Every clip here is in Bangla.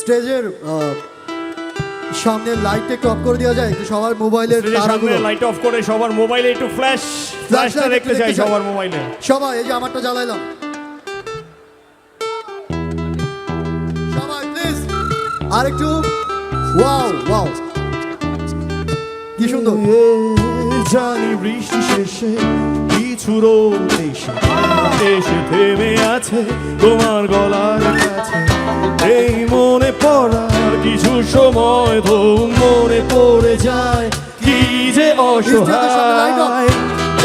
স্টেজের সামনে লাইটটা একটু অফ করে দেওয়া যায় একটু সবার মোবাইলের তারাগুলো। লাইট অফ করে সবার মোবাইলে একটু ফ্ল্যাশ ফ্ল্যাশটা দেখতে চাই সবার মোবাইলে সবাই এই যে আমারটা জ্বালাইলাম। সবাই প্লিজ আরেকটু ওয়াও ওয়াও কি সুন্দর। জানি বৃষ্টি শেষে কিছু রোদ এসে এসে থেমে আছে তোমার গলার কাছে। এই সময় তো মনে পড়ে যায়। কি যে অসহায়।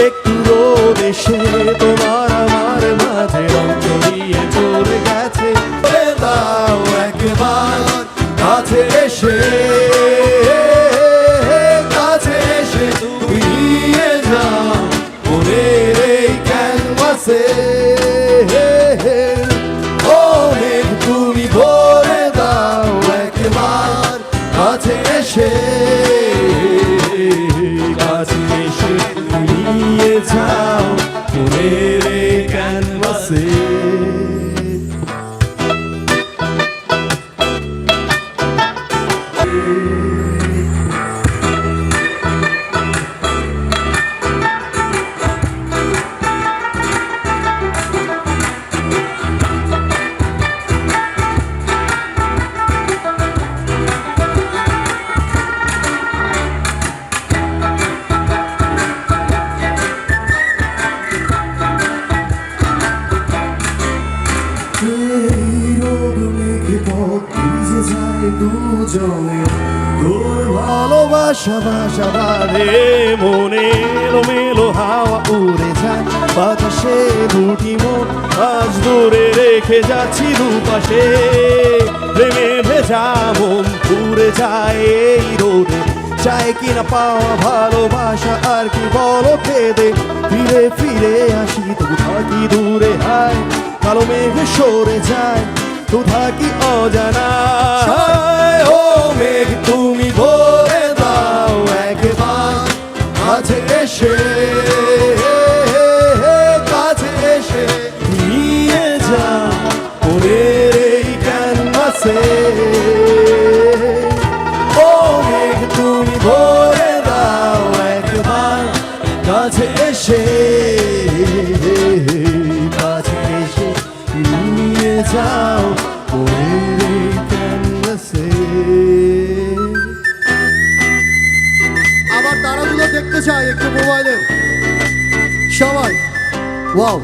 একটু রোদ তোমার আমার মাঝে রং চড়িয়ে চলে গেছে। দাও একবার, কাছে এসে। কাছে এসে তুমি যাও। মনের এই ক্যানভাসে তোর ভালোবাসা বাসা বাঁধে মনে এলো মেলো হাওয়া উড়ে যায়। বাতাসে দুটি মন আজ দূরে রেখে যাচ্ছি দুপাশে। প্রেমে ভেজা মন পুড়ে যায় এই রোদে। চায় কিনা পাওয়া ভালোবাসা আর কি বলো খেদে। ফিরে ফিরে আসি তবু থাকি দূরে হায়। কালো মেঘে সরে যায়, তো থাকি অজানা ও মেঘ তুমি ভরে দাও একবার কাছে এসে। কাছে এসে নিয়ে যাও আবার তারাগুলো দেখতে চাই একটু মোবাইলে সবাই ওয়াও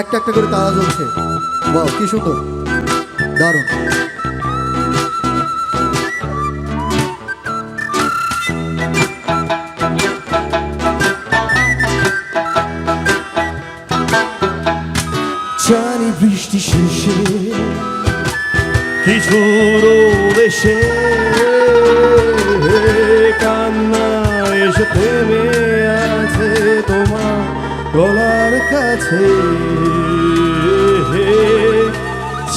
একটা একটা করে তারা জ্বলছে। ওয়াও কি সুন্দর। দারুণ। জানি বৃষ্টি শেষে কিছু এসে কান্না এসে থেমে আছে তোমার গলার কাছে।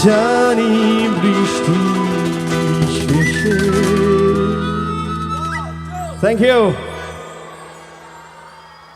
জানি বৃষ্টি শেষে। Thank you